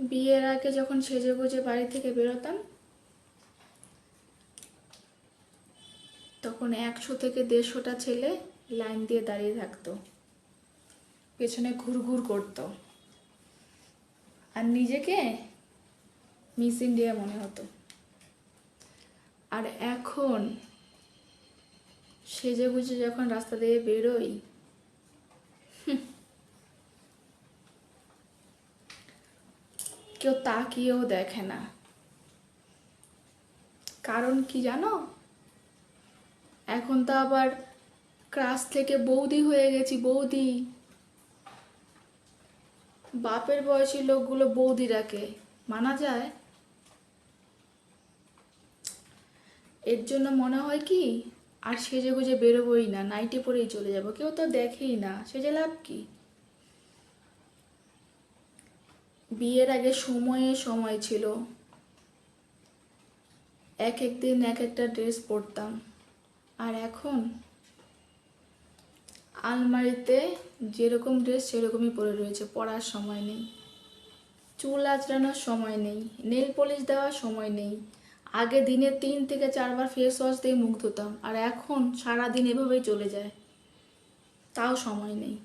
বিয়ের আগে যখন সেজে গুজে বাড়ি থেকে বেরোতাম, তখন একশো থেকে দেড়শোটা ছেলে লাইন দিয়ে দাঁড়িয়ে থাকতো। পেছনে ঘুরঘুর করতো। আর নিজেকে মিস ইন্ডিয়া মনে হতো। আর এখন সেজে গুজে যখন রাস্তা দিয়ে বেরোই কেউ তাকিয়েও দেখে না। কারণ কি জানো? এখন তো আবার ক্রাস থেকে বৌদি হয়ে গেছি, বৌদি। বাপের বয়সী লোকগুলো বৌদি রাখে মানা যায়? এর জন্য মনে হয় কি, আর সেজে গুজে বেরোবোই না নাইটে পরেই চলে যাব। কেউ তো দেখেই না, সেজে লাভ কি? বিয়ের আগে সময়ে সময় ছিল। এক এক দিন এক একটা ড্রেস পরতাম। আর এখন? আলমারিতে যেরকম ড্রেস সেরকমই পরে রয়েছে, পরার সময় নেই। চুল আঁচড়ানোর সময় নেই, নেল পলিশ দেওয়ার সময় নেই। আগে দিনে তিন থেকে চারবার ফেস ওয়াশ দিয়ে মুখ ধুতাম, আর এখন সারা দিন এভাবেই চলে যায়। তাও সময় নেই।